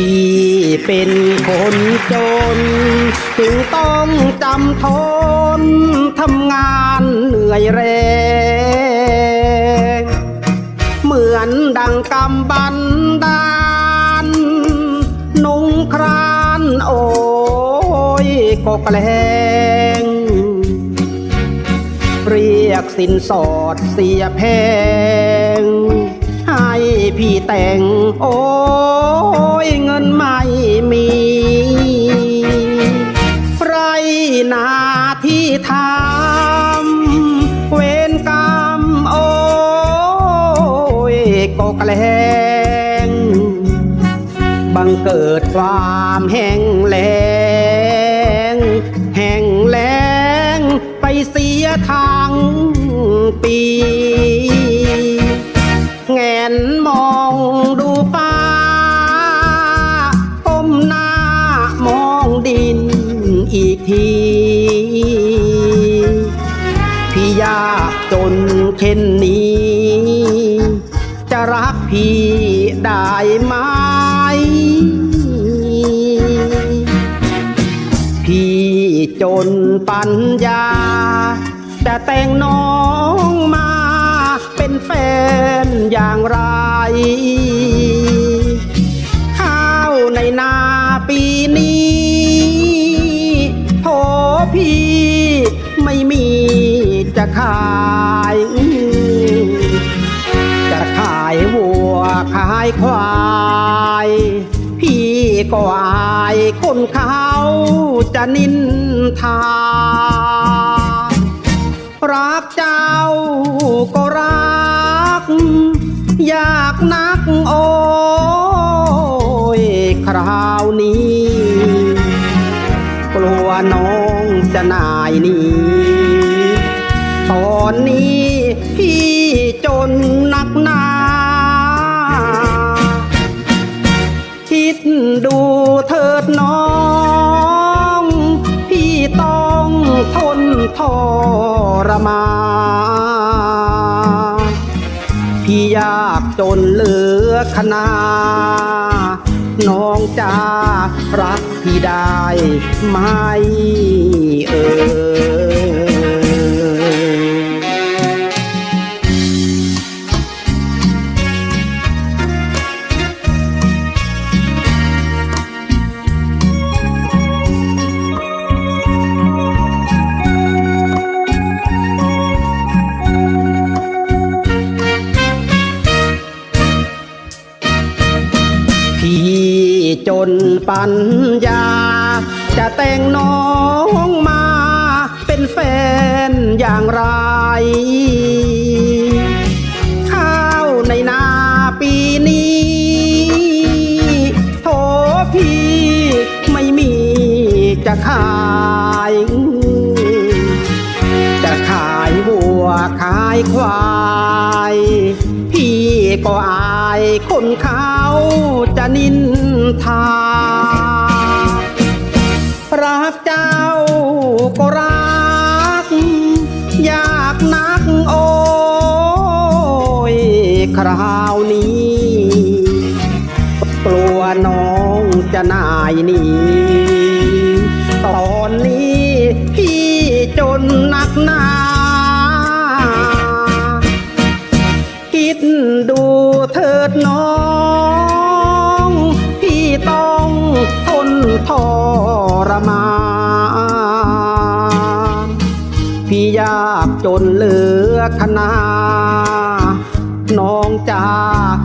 ที่เป็นคนจน จึงต้องจำทนทำงานเหนื่อยแรง เหมือนดังกำบันดาล นุ่งครานโอ้ยก็แกลงเรียกสินสอดเสียแพง ให้พี่แต่งโอ้ ยเงินไม่มี ไรนาที่ทำเวรกรรมโอ้ยก็แกล้งบังเกิดความแห้งแล้งแห้งแล้งไปเสียทาง ที พี่ยากจนเช่นนี้ จะรักพี่ได้ไหม พี่จนปัญญา จะแต่งน้องมาเป็นแฟนอย่างไร ขายจะขายวัวขายควาย พี่ก็อายคนเขาจะนินทา รักเจ้าก็รัก อยากนักโอ้ยคราวนี้ กลัวน้องจะนายหนี้ อนนี้พี่จนหนักหนา คิดดูเถิดน้อง พี่ต้องทนทรมานพี่ยากจนเหลือขนาน้องจะรักพี่ได้ไหมเออ จนปัญญา จะแต่งน้องมาเป็นแฟนอย่างไร ข้าวในนาปีนี้โถพี่ไม่มีจะขายจะขายวัวขายควาย พี่ก็อายคนเขาจะนิน ทารักเจ้าก็รัก อยากนักโอ้ยคราวนี้ กลัวน้องจะนายหนี ทนทรมานพี่ยากจนเหลือขนาน้องจาก